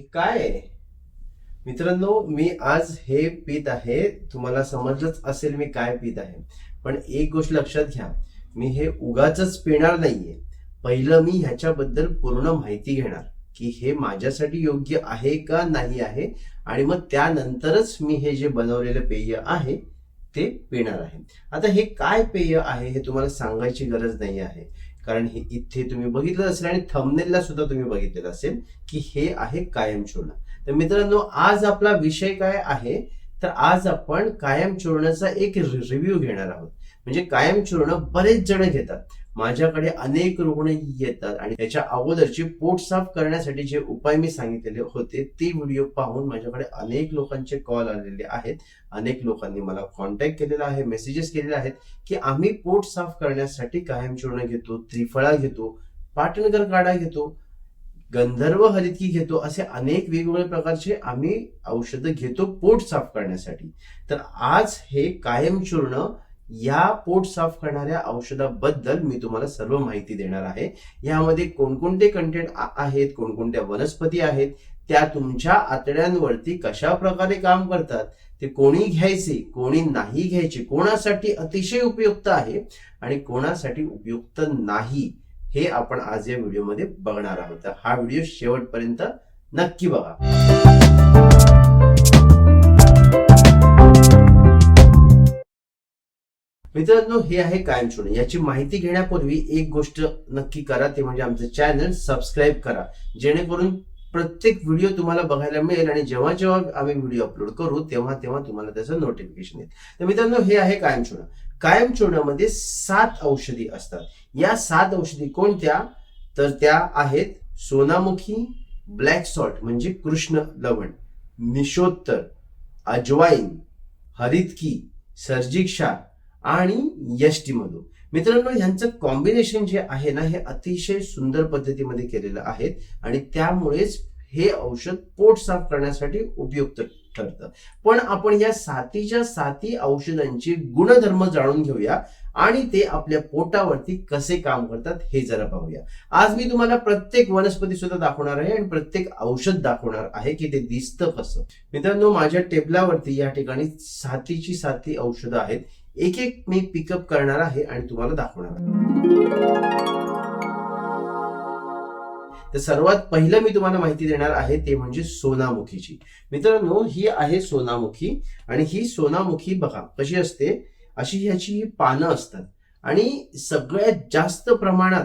काय मित्रांनो मी आज हे पीत आहे. तुम्हाला समजलंच असेल मी काय पीत आहे. पण एक गोष्ट लक्षात घ्या मी हे उगाच पिणार नाहीये. पहिलं मी ह्याच्याबद्दल पूर्ण माहिती घेणार की हे माझ्यासाठी योग्य आहे का नाही आहे? आणि मग त्यानंतरच मी हे जे बनवलेलं पेय आहे ते पिणार आहे. आता हे काय पेय आहे हे तुम्हाला सांगायची गरज नाही आहे. कारण हे इथे तुम्ही बघितलं असेल आणि थंबनेलला सुद्धा तुम्ही बघितलेलं असेल की हे आहे कायम चूर्ण तर मित्रांनो आज आपला विषय काय आहे? तर आज आपण कायम चूर्णाचा एक रिव्ह्यू घेणार आहोत. म्हणजे कायम चूर्ण बरेच जण घेतात. माझ्याकडे अनेक रुग्ण येतात आणि त्याच्या अगोदरची पोट साफ करण्यासाठी जे उपाय मी सांगितलेले होते ते व्हिडिओ पाहून माझ्याकडे अनेक लोकांचे कॉल आलेले आहेत. अनेक लोकांनी मला कॉन्टॅक्ट केलेला आहे मेसेजेस केलेले आहेत की आम्ही पोट साफ करण्यासाठी कायम चूर्ण घेतो त्रिफळा घेतो पाटणकर काढा घेतो गंधर्व हरितकी घेतो असे अनेक वेगवेगळ्या प्रकारचे आम्ही औषधं घेतो पोट साफ करण्यासाठी. तर आज हे कायमचूर्ण या पोट साफ करणाऱ्या औषधाबद्दल मी तुम्हाला सर्व माहिती देणार आहे. यामध्ये कोणकोणते कंटेंट आहेत कोणकोणत्या वनस्पती आहेत त्या तुमच्या आतड्यांवरती कशा प्रकारे काम करतात ते कोणी घ्यायचे कोणी नाही घ्यायचे कोणासाठी अतिशय उपयुक्त आहे आणि कोणासाठी उपयुक्त नाही हे आपण आज या व्हिडिओमध्ये बघणार आहोत. हा व्हिडिओ शेवटपर्यंत नक्की बघा. मित्रांनो हे आहे कायमचूर्ण याची माहिती घेण्यापूर्वी एक गोष्ट नक्की करा ते म्हणजे आमचं चॅनल सबस्क्राईब करा. जेणेकरून प्रत्येक व्हिडिओ तुम्हाला बघायला मिळेल आणि जेव्हा जेव्हा आम्ही व्हिडिओ अपलोड करू तेव्हा तेव्हा तुम्हाला त्याचं नोटिफिकेशन येईल. तर मित्रांनो हे आहे कायम चूर्ण कायम सात औषधी असतात. या सात औषधी कोणत्या? तर त्या आहेत सोनामुखी ब्लॅक सॉल्ट म्हणजे कृष्ण लवण निशोत्तर अजवाईन हरितकी सर्जिक्षा आणि यष्टी मधू मित्रांनो ह्यांचं कॉम्बिनेशन जे आहे ना हे अतिशय सुंदर पद्धतीमध्ये केलेलं आहे आणि त्यामुळेच हे औषध पोट साफ करण्यासाठी उपयुक्त ठरतं. पण आपण या सातीच्या साती औषधांचे गुणधर्म जाणून घेऊया आणि ते आपल्या पोटावरती कसे काम करतात हे जरा पाहूया आज मी तुम्हाला प्रत्येक वनस्पती सुद्धा दाखवणार आहे आणि प्रत्येक औषध दाखवणार आहे की ते दिसतं कसं. मित्रांनो माझ्या टेबलावरती या ठिकाणी सातीची साती औषधं आहेत. एक एक मी पिकअप करणार आहे आणि तुम्हाला दाखवणार आहे. तर सर्वात पहिलं मी तुम्हाला माहिती देणार आहे ते म्हणजे सोनामुखीची. मित्रांनो ही आहे सोनामुखी आणि ही सोनामुखी बघा कशी असते? अशी ह्याची पानं असतात आणि सगळ्यात जास्त प्रमाणात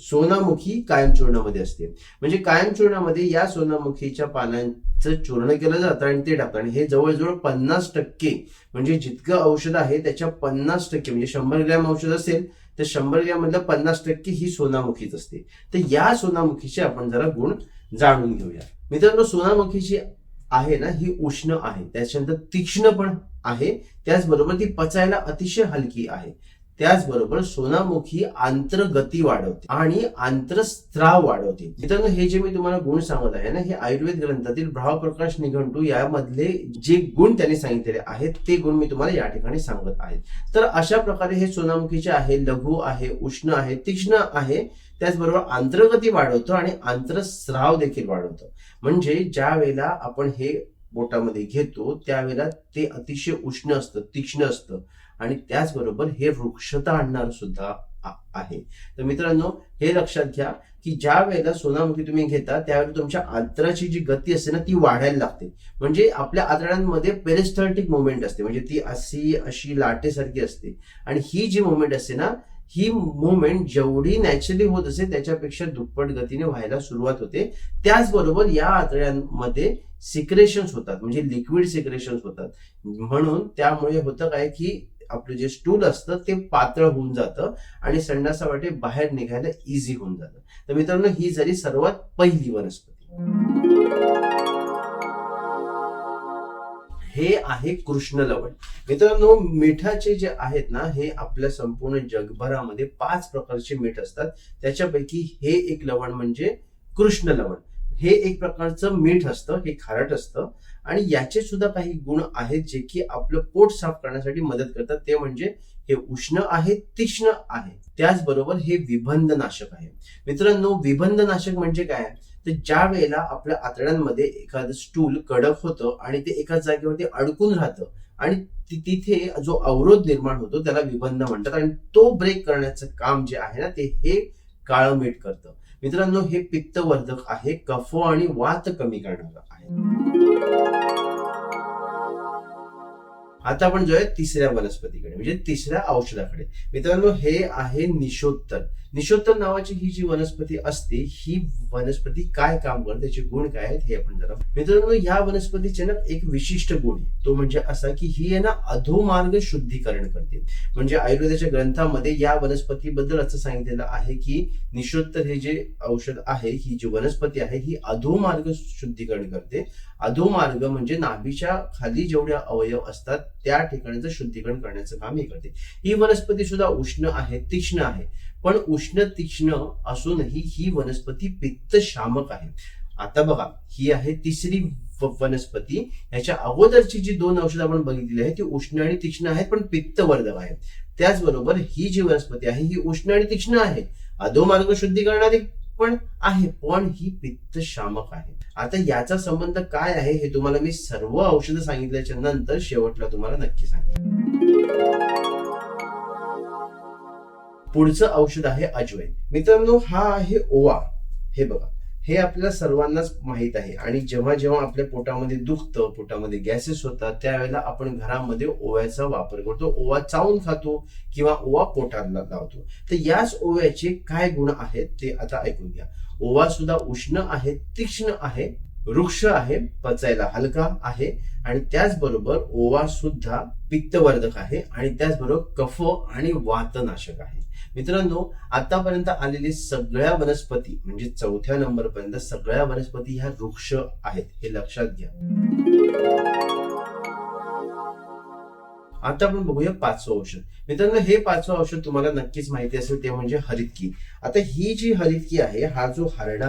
सोनामुखी कायम चूर्णामध्ये असते. म्हणजे कायम चूर्णामध्ये या सोनामुखीच्या पानांचं चूर्ण केलं जातं आणि ते टाकतं आणि हे जवळजवळ पन्नास टक्के म्हणजे जितकं औषध आहे त्याच्या पन्नास टक्के म्हणजे शंभर ग्रॅम औषध असेल तर शंभर ग्रॅम मधलं पन्नास टक्के ही सोनामुखीच असते. तर या सोनामुखीचे आपण जरा गुण जाणून घेऊया. मित्रांनो सोनामुखीची आहे ना ही उष्ण आहे. त्याच्यानंतर तीक्ष्ण पण आहे. त्याचबरोबर ती पचायला अतिशय हलकी आहे. त्याचबरोबर सोनामुखी आंतरगती वाढवते आणि आंतरस्त्राव वाढवते. मित्रांनो हे जे मी तुम्हाला गुण सांगत आहे ना हे आयुर्वेद ग्रंथातील भावप्रकाश निघंटू यामधले जे गुण त्यांनी सांगितलेले आहेत ते गुण मी तुम्हाला या ठिकाणी सांगत आहे. तर अशा प्रकारे हे सोनामुखीचे आहे लघु आहे उष्ण आहे तीक्ष्ण आहे त्याचबरोबर आंतरगती वाढवतं आणि आंतरस्राव देखील वाढवतं. म्हणजे ज्या वेळेला आपण हे बोटामध्ये घेतो त्यावेळेला ते अतिशय उष्ण असतं तीक्ष्ण असतं. आणि त्याचबरोबर हे वृक्षता आणणार सुद्धा आहे. तर मित्रांनो हे लक्षात घ्या की ज्या वेळेला सोनामुखी तुम्ही घेता त्यावेळेला तुमच्या आंतराची जी गती असते ना ती वाढायला लागते. म्हणजे आपल्या आतड्यांमध्ये पेरेस्थर्टिक मुवमेंट असते. म्हणजे ती अशी अशी लाटेसारखी असते. आणि ही जी मुवमेंट असते ना ही मुवमेंट जेवढी नॅचरली होत असे त्याच्यापेक्षा दुप्पट गतीने व्हायला सुरुवात होते. त्याचबरोबर या आतड्यांमध्ये सिक्रेशन्स होतात. म्हणजे लिक्विड सिक्रेशन्स होतात. म्हणून त्यामुळे होतं काय की आपलं जे स्टूल असतं ते पातळ होऊन जातं आणि संडासा वाटे बाहेर निघायला इझी होऊन जातं. तर मित्रांनो ही झाली सर्वात पहिली वनस्पती. हे आहे कृष्ण लवण. मित्रांनो मिठाचे जे आहेत ना हे आपल्या संपूर्ण जगभरामध्ये पाच प्रकारचे मीठ असतात. त्याच्यापैकी हे एक लवण म्हणजे कृष्ण लवण. हे एक प्रकारचं मीठ असतं हे खारट असतं. आणि याचे सुद्धा काही गुण आहेत जे की आपलं पोट साफ करण्यासाठी मदत करतात. ते म्हणजे हे उष्ण आहे तीक्ष्ण आहे. त्याचबरोबर हे विबंध नाशक आहे. मित्रांनो विबंध नाशक म्हणजे काय? तर ज्या वेळेला आपल्या आतड्यांमध्ये एखादं स्टूल कडक होतं आणि ते एकाच जागेवरती अडकून राहतं आणि तिथे जो अवरोध निर्माण होतो त्याला विबंध म्हणतात आणि तो ब्रेक करण्याचं काम जे आहे ना ते हे काळं मीठ करतं. मित्रांनो हे पित्तवर्धक आहे कफ आणि वात कमी करणारं आहे. आता आपण जो आहे तिसऱ्या वनस्पतीकडे म्हणजे तिसऱ्या औषधाकडे. मित्रांनो हे आहे निशोत्तर. निशोत्तर नावाची ही जी वनस्पती असते ही वनस्पती काय काम करते त्याचे गुण काय आहेत हे आपण जरा मित्रांनो ह्या वनस्पतीचे ना एक विशिष्ट गुण आहे. तो म्हणजे असा की ही आहे ना अधोमार्ग शुद्धीकरण करते. म्हणजे आयुर्वेदाच्या ग्रंथामध्ये या वनस्पतीबद्दल असं सांगितलेलं आहे की निशोत्तर हे जे औषध आहे ही जी वनस्पती आहे ही अधोमार्ग शुद्धीकरण करते. अधोमार्ग म्हणजे नाभीच्या खाली जेवढ्या अवयव असतात त्या ठिकाणीचं शुद्धीकरण करण्याचं काम हे करते. ही वनस्पती सुद्धा उष्ण आहे तीक्ष्ण आहे. पण उष्ण तीक्ष्ण असूनही ही वनस्पती पित्त शामक आहे. आता बघा ही आहे तिसरी वनस्पती. याच्या अगोदरची जी दोन औषधं आपण बघितली आहे ती उष्ण आणि तीक्ष्ण आहेत पण पित्तवर्धक आहेत. त्याचबरोबर ही जी वनस्पती आहे ही उष्ण आणि तीक्ष्ण आहे. अधोमार्ग शुद्धी पण आहे पण ही पित्त शामक आहे. आता याचा संबंध काय आहे हे तुम्हाला मी सर्व औषधं सांगितल्याच्या नंतर शेवटला तुम्हाला नक्की सांगेन. पुढचं औषध आहे अजवैन मित्रांनो हा आहे ओवा. हे बघा. हे आपल्या सर्वांनाच माहीत आहे. आणि जेव्हा जेव्हा आपल्या पोटामध्ये दुखतं पोटामध्ये गॅसेस होतात त्यावेळेला आपण घरामध्ये ओव्याचा वापर करतो. ओवा चावून खातो किंवा ओवा पोटाला लावतो. तर याच ओव्याचे काय गुण आहेत ते आता ऐकून घ्या. ओवा सुद्धा उष्ण आहे तीक्ष्ण आहे वृक्ष आहे पचायला हलका आहे आणि त्याचबरोबर ओवा सुद्धा पित्तवर्धक आहे आणि त्याचबरोबर कफ आणि वातनाशक आहे. मित्रांनो आतापर्यंत आलेली सगळ्या वनस्पती म्हणजे चौथ्या नंबर पर्यंत सगळ्या वनस्पती ह्या वृक्ष आहेत हे लक्षात घ्या. आता आपण बघूया पाचवं औषध. मित्रांनो हे पाचवं औषध तुम्हाला नक्कीच माहिती असेल ते म्हणजे हरितकी. आता ही जी हरितकी आहे हा जो हरडा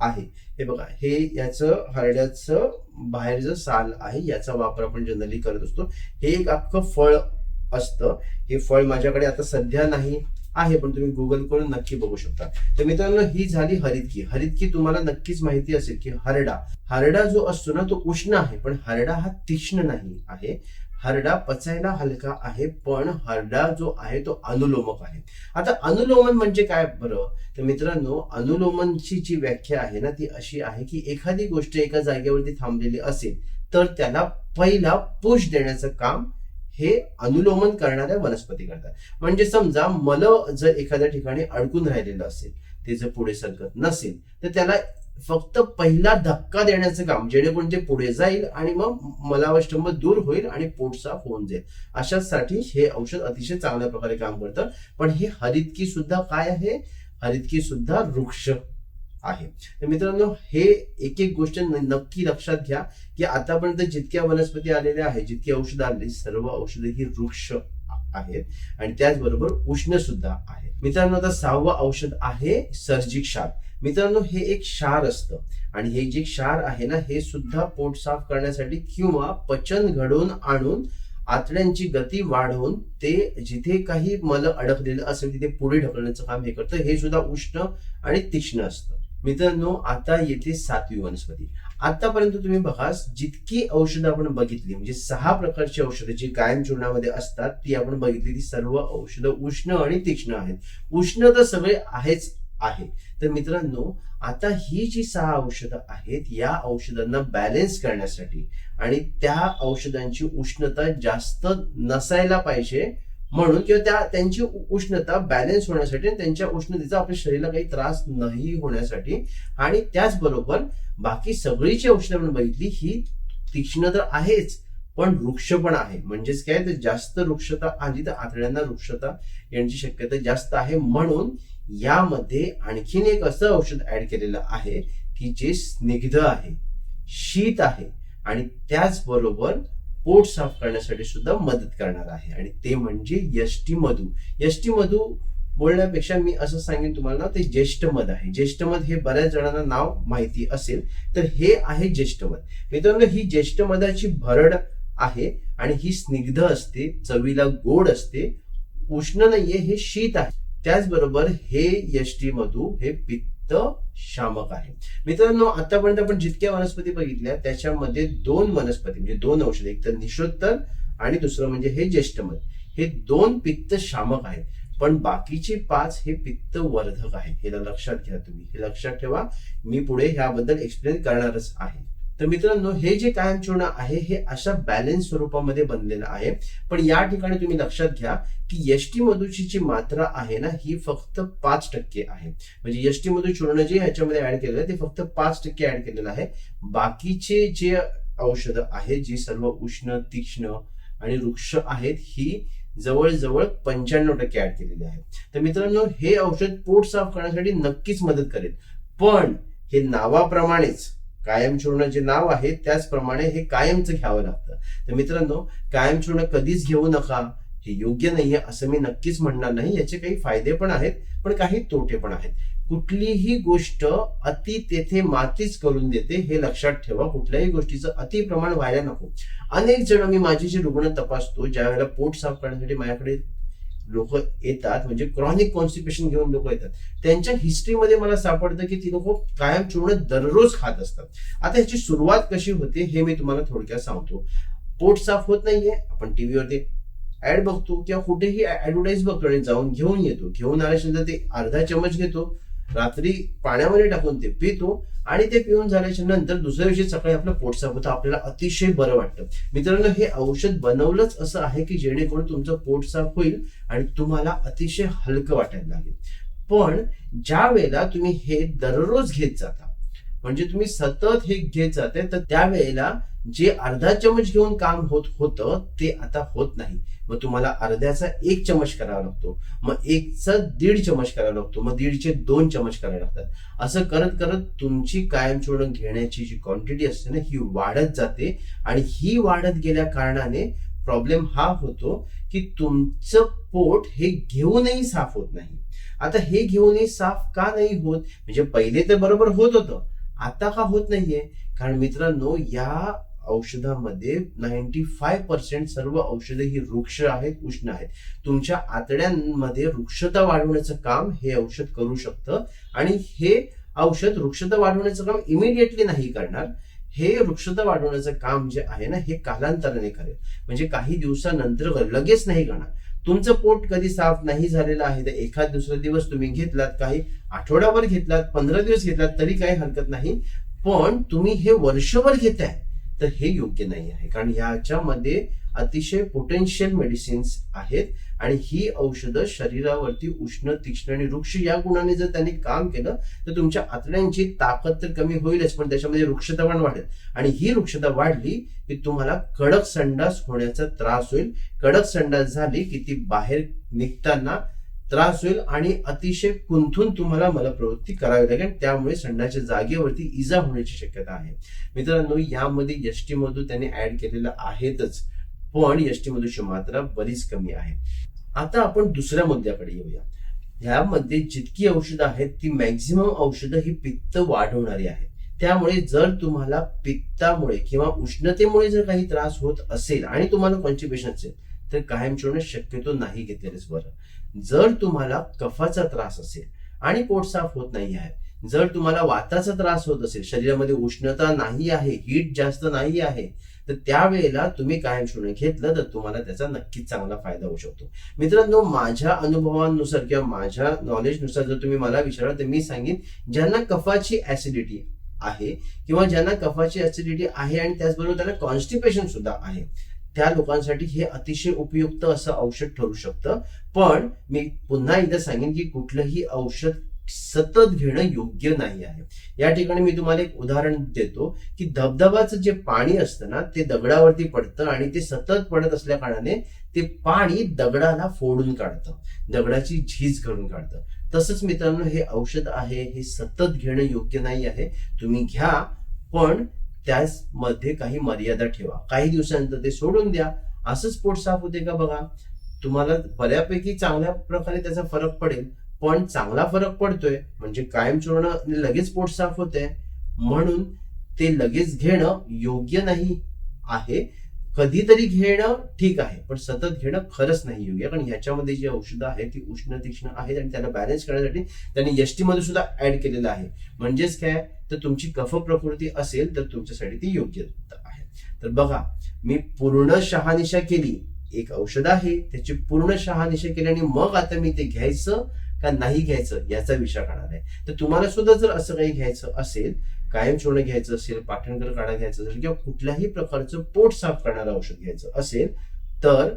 आहे हे बघा हे याचं हरड्याचं बाहेरचं साल आहे याचा वापर आपण जनरली करत असतो. हे एक अख्खं फळ असतं. हे फळ माझ्याकडे आता सध्या नाही आहे पण तुम्ही गुगल करून नक्की बघू शकता. तर मित्रांनो ही झाली हरितकी. हरितकी तुम्हाला नक्कीच माहिती असेल की हरडा. हरडा जो असतो ना तो उष्ण आहे पण हरडा हा तीक्ष्ण नाही आहे. हरडा पचायला हलका आहे पण हरडा जो आहे तो अनुलोमक आहे. आता अनुलोमन म्हणजे काय बरं? तर मित्रांनो अनुलोमनची जी व्याख्या आहे ना ती अशी आहे की एखादी गोष्ट एका जागेवरती थांबलेली असेल तर त्याला पहिला पुश देण्याचं काम हे अनुलोमन करणाऱ्या वनस्पती करतात. म्हणजे समजा मल जर एखाद्या ठिकाणी अडकून राहिलेलं असेल ते जर पुढे सरकत नसेल तर त्याला फक्त पहिला धक्का देण्याचं काम जेणेकरून ते पुढे जाईल आणि मग मलावष्टंभ दूर होईल आणि पोट साफ होऊन जाईल. अशासाठी हे औषध अतिशय चांगल्या प्रकारे काम करतं. पण हे हरितकी सुद्धा काय आहे? हरितकी सुद्धा वृक्ष. आहे. तर मित्रांनो हे एक एक गोष्ट नक्की लक्षात घ्या की आतापर्यंत जितक्या वनस्पती आलेल्या आहेत जितकी औषधं आली सर्व औषधं ही वृक्ष आहेत. आणि त्याचबरोबर उष्ण सुद्धा आहे. मित्रांनो आता सहावं औषध आहे सर्जिक क्षार मित्रांनो हे एक क्षार असतं. आणि हे जे क्षार आहे ना हे सुद्धा पोट साफ करण्यासाठी किंवा पचन घडवून आणून आतड्यांची गती वाढवून ते जिथे काही मल अडकलेलं असेल तिथे पुढे ढकलण्याचं काम हे करतं. हे सुद्धा उष्ण आणि तीक्ष्ण असतं. मित्रांनो आता येते सातवी वनस्पती. आतापर्यंत तुम्ही बघा जितकी औषधं आपण बघितली म्हणजे सहा प्रकारची औषधं जी कायम चूर्णामध्ये असतात ती आपण बघितली ती सर्व औषधं उष्ण आणि तीक्ष्ण आहेत. उष्ण तर सगळे आहेच आहे. तर मित्रांनो आता ही जी सहा औषधं आहेत या औषधांना बॅलेन्स करण्यासाठी आणि त्या औषधांची उष्णता जास्त नसायला पाहिजे म्हणून किंवा त्या त्यांची उष्णता बॅलन्स होण्यासाठी आणि त्यांच्या उष्णतेचा आपल्या शरीराला काही त्रास नाही होण्यासाठी. आणि त्याचबरोबर बाकी सगळी जी औषधं आपण बघितली ही तीक्ष्ण तर आहेच पण वृक्ष पण आहे. म्हणजेच काय? तर जास्त वृक्षता आली तर आतड्यांना वृक्षता येण्याची शक्यता जास्त आहे. म्हणून यामध्ये आणखीन एक असं औषध ऍड केलेलं आहे की जे स्निग्ध आहे शीत आहे. आणि त्याचबरोबर पोट साफ करण्यासाठी सुद्धा मदत करणार आहे. आणि ते म्हणजे यष्टी मधू. यष्टी मधू बोलण्यापेक्षा मी असं सांगेन तुम्हाला ते ज्येष्ठ मध आहे. ज्येष्ठ मध हे बऱ्याच जणांना नाव माहिती असेल तर हे आहे ज्येष्ठ मध. मित्रांनो ही ज्येष्ठ मधाची भरड आहे आणि ही स्निग्ध असते चवीला गोड असते उष्ण नाहीये हे शीत आहे. त्याचबरोबर हे यष्टी मधू हे पित्त पित्त शामक आहे. मित्रांनो आतापर्यंत आपण जितक्या वनस्पती बघितल्या त्याच्यामध्ये दोन वनस्पती म्हणजे दोन औषधे एक तर निषोत्तर आणि दुसरं म्हणजे हे ज्येष्ठमध हे दोन पित्त शामक आहेत पण बाकीचे पाच हे पित्त वर्धक आहेत. हे लक्षात घ्या तुम्ही. हे लक्षात ठेवा. मी पुढे ह्याबद्दल एक्सप्लेन करणारच आहे. तर मित्रांनो हे जे कायमचूर्ण आहे हे अशा बॅलन्स स्वरूपामध्ये बनलेलं आहे. पण या ठिकाणी तुम्ही लक्षात घ्या की यष्टी मधूची जी मात्रा आहे ना ही फक्त पाच टक्के आहे. म्हणजे यष्टी मधू चूर्ण जे ह्याच्यामध्ये ऍड केलेलं आहे ते फक्त पाच टक्के ऍड केलेलं आहे. बाकीचे जे औषधं आहेत जी सर्व उष्ण तीक्ष्ण आणि वृक्ष आहेत ही जवळजवळ पंच्याण्णव टक्के ऍड केलेली आहे. तर मित्रांनो हे औषध पोट साफ करण्यासाठी नक्कीच मदत करेल. पण हे नावाप्रमाणेच कायमचूर्णाचे नाव आहे त्याचप्रमाणे हे कायमचं घ्यावं लागतं. तर मित्रांनो कायमचूर्ण कधीच घेऊ नका. हे योग्य नाहीये असं मी नक्कीच म्हणणार नाही. याचे काही फायदे पण आहेत पण काही तोटे पण आहेत. कुठलीही गोष्ट अति तेथे मातीच करून देते हे लक्षात ठेवा. कुठल्याही गोष्टीचं अति प्रमाण व्हायला नको. अनेक जण मी माझी जे रुग्ण तपासतो ज्या वेळेला पोट साफ करण्यासाठी माझ्याकडे लोक येतात म्हणजे क्रॉनिक कॉन्स्टिपेशन घेऊन लोक येतात. त्यांच्या हिस्ट्रीमध्ये मला सापडतं की ती लोक कायम चूर्ण दररोज खात असतात. आता ह्याची सुरुवात कशी होते हे मी तुम्हाला थोडक्यात सांगतो. पोट साफ होत नाहीये आपण टीव्हीवरती ऍड बघतो किंवा कुठेही ऍडव्हर्टाईज बघतो आणि जाऊन घेऊन येतो. घेऊन आल्याच्यानंतर ते अर्धा चमच घेतो रात्री पाण्यामध्ये टाकून ते पितो आणि ते पिऊन झाल्याच्यानंतर दुसऱ्या दिवशी सकाळी आपलं पोट साफ होतं आपल्याला अतिशय बरं वाटतं. मित्रांनो हे औषध बनवलंच असं आहे की जेणेकरून तुमचं पोट साफ होईल आणि तुम्हाला अतिशय हलकं वाटायला लागेल. पण ज्या वेळेला तुम्ही हे दररोज घेत जाता म्हणजे तुम्ही सतत हे घेत जाते तर त्यावेळेला जे अर्धा चमच घेऊन काम होत होतं ते आता होत नाही. मग तुम्हाला अर्ध्याचा एक चमच करावा लागतो. मग एकचा दीड चमच करावा लागतो. मग दीडचे दोन चमच करावे लागतात. असं करत करत तुमची कायमचूर्ण घेण्याची जी क्वांटिटी असते ना ही वाढत जाते. आणि ही वाढत गेल्या कारणाने प्रॉब्लेम हा होतो की तुमचं पोट हे घेऊनही साफ होत नाही. आता हे घेऊनही साफ का नाही होत? म्हणजे पहिले तर बरोबर होत होतं. आता का होत नाहीये? कारण मित्रांनो या औषधामध्ये नाईन्टी फाय पर्सेंट सर्व औषधे ही वृक्ष आहेत उष्ण आहेत. तुमच्या आतड्यांमध्ये वृक्षता वाढवण्याचं काम हे औषध करू शकतं आणि हे औषध वृक्षता वाढवण्याचं काम इमिडिएटली नाही करणार. हे वृक्षता वाढवण्याचं काम जे आहे ना हे कालांतराने करेल. म्हणजे काही दिवसानंतर लगेच नाही करणार. तुमचं पोट कधी साफ नाही झालेलं आहे तर एखाद दुसरा दिवस तुम्ही घेतलात काही आठवड्याभर घेतलात पंधरा दिवस घेतलात तरी काही हरकत नाही. पण तुम्ही हे वर्षभर घेताय. तर हे योग्य नाही आहे. कारण ह्याच्यामध्ये अतिशय पोटेन्शियल मेडिसिन्स आहेत आणि ही औषधं शरीरावरती उष्ण तीक्ष्ण आणि वृक्ष या गुणाने जर त्यांनी काम केलं तर तुमच्या आतड्यांची ताकद तर कमी होईलच पण त्याच्यामध्ये वृक्षता पण वाढेल. आणि ही वृक्षता वाढली की तुम्हाला कडक संडास होण्याचा त्रास होईल. कडक संडास झाली की ती बाहेर निघताना त्रास होईल आणि अतिशय कुंथून तुम्हाला मलप्रवृत्ती करावी लागेल. त्यामुळे संडाच्या जागेवरती इजा होण्याची शक्यता आहे. मित्रांनो यामध्ये यष्टी मधू त्यांनी ऍड केलेलं आहेतच पण यष्टी मधूची मात्रा बरीच कमी आहे. आता आपण दुसऱ्या मुद्द्याकडे येऊया. ह्यामध्ये जितकी औषधं आहेत ती मॅक्झिमम औषधं ही पित्त वाढवणारी आहेत. त्यामुळे जर तुम्हाला पित्तामुळे किंवा उष्णतेमुळे जर काही त्रास होत असेल आणि तुम्हाला कॉन्स्टिपेशन असेल तर कायमचूर्ण शक्यतो नाही घेतलेलेच बरं. जर तुम्हाला कफाचा त्रास असेल आणि पोट साफ होत नाही आहे जर तुम्हाला वाताचा त्रास होत असेल शरीरामध्ये उष्णता नाही आहे हीट जास्त नाही आहे तर त्यावेळेला तुम्ही कायम शून्य घेतलं तर तुम्हाला त्याचा नक्कीच चांगला फायदा होऊ शकतो. मित्रांनो माझ्या अनुभवानुसार किंवा माझ्या नॉलेजनुसार जर तुम्ही मला विचाराल तर मी सांगेन ज्यांना कफाची ऍसिडिटी आहे किंवा ज्यांना कफाची ऍसिडिटी आहे आणि त्याचबरोबर त्यांना कॉन्स्टिपेशन सुद्धा आहे त्या लोकांसाठी हे अतिशय उपयुक्त असं औषध ठरू शकतं. पण मी पुन्हा एकदा सांगेन की कुठलंही औषध सतत घेणं योग्य नाही आहे. या ठिकाणी मी तुम्हाला एक उदाहरण देतो की धबधबाचं जे पाणी असतं ना ते दगडावरती पडतं आणि ते सतत पडत असल्या कारणाने ते पाणी दगडाला फोडून काढतं. दगडाची झीज करून काढतं. तसंच मित्रांनो हे औषध आहे हे सतत घेणं योग्य नाही आहे. तुम्ही घ्या पण त्यामध्ये काही मर्यादा ठेवा. काही दिवसानंतर ते सोडून द्या. असंच पोट साफ होते का बघा? तुम्हाला बऱ्यापैकी चांगल्या प्रकारे त्याचा फरक पडेल. पण चांगला फरक पडतोय म्हणजे कायम चोरणं लगेच पोट साफ होते म्हणून ते लगेच घेणं योग्य नाही आहे. कधीतरी घेणं ठीक आहे पण सतत घेणं खरंच नाही योग्य. कारण ह्याच्यामध्ये जी औषधं आहेत ती उष्ण तीक्ष्ण आहेत आणि त्याला बॅलन्स करण्यासाठी त्यांनी एसटी मध्ये सुद्धा ऍड केलेलं आहे. म्हणजेच काय? तर तुमची कफ प्रकृती असेल तर तुमच्यासाठी ती योग्य आहे. तर बघा मी पूर्ण शहानिशा केली. एक औषध आहे त्याची पूर्ण शहानिशा केली आणि मग आता मी ते घ्यायचं का नाही घ्यायचं याचा विचार करणार आहे. तर तुम्हाला सुद्धा जर असं काही घ्यायचं असेल कायम चूर्ण घ्यायचं असेल पाठणकर काढा घ्यायचं असेल किंवा कुठल्याही प्रकारचं पोट साफ करणारं औषध घ्यायचं असेल तर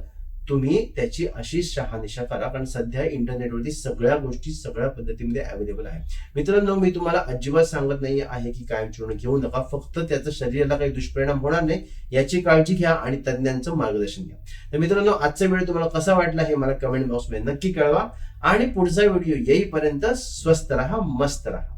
तुम्ही त्याची अशी शहानिशा करा. कारण सध्या इंटरनेटवरती सगळ्या गोष्टी सगळ्या पद्धतीमध्ये अवेलेबल आहे मित्रांनो मी तुम्हाला अजिबात सांगत नाही आहे की कायम चूर्ण घेऊ नका. फक्त त्याचा शरीराला काही दुष्परिणाम होणार नाही याची काळजी घ्या आणि तज्ज्ञांचं मार्गदर्शन घ्या. तर मित्रांनो आजचा व्हिडिओ तुम्हाला कसा वाटला हे मला कमेंट बॉक्समध्ये नक्की कळवा. आणि पुढचा व्हिडिओ येईपर्यंत स्वस्त राहा मस्त राहा.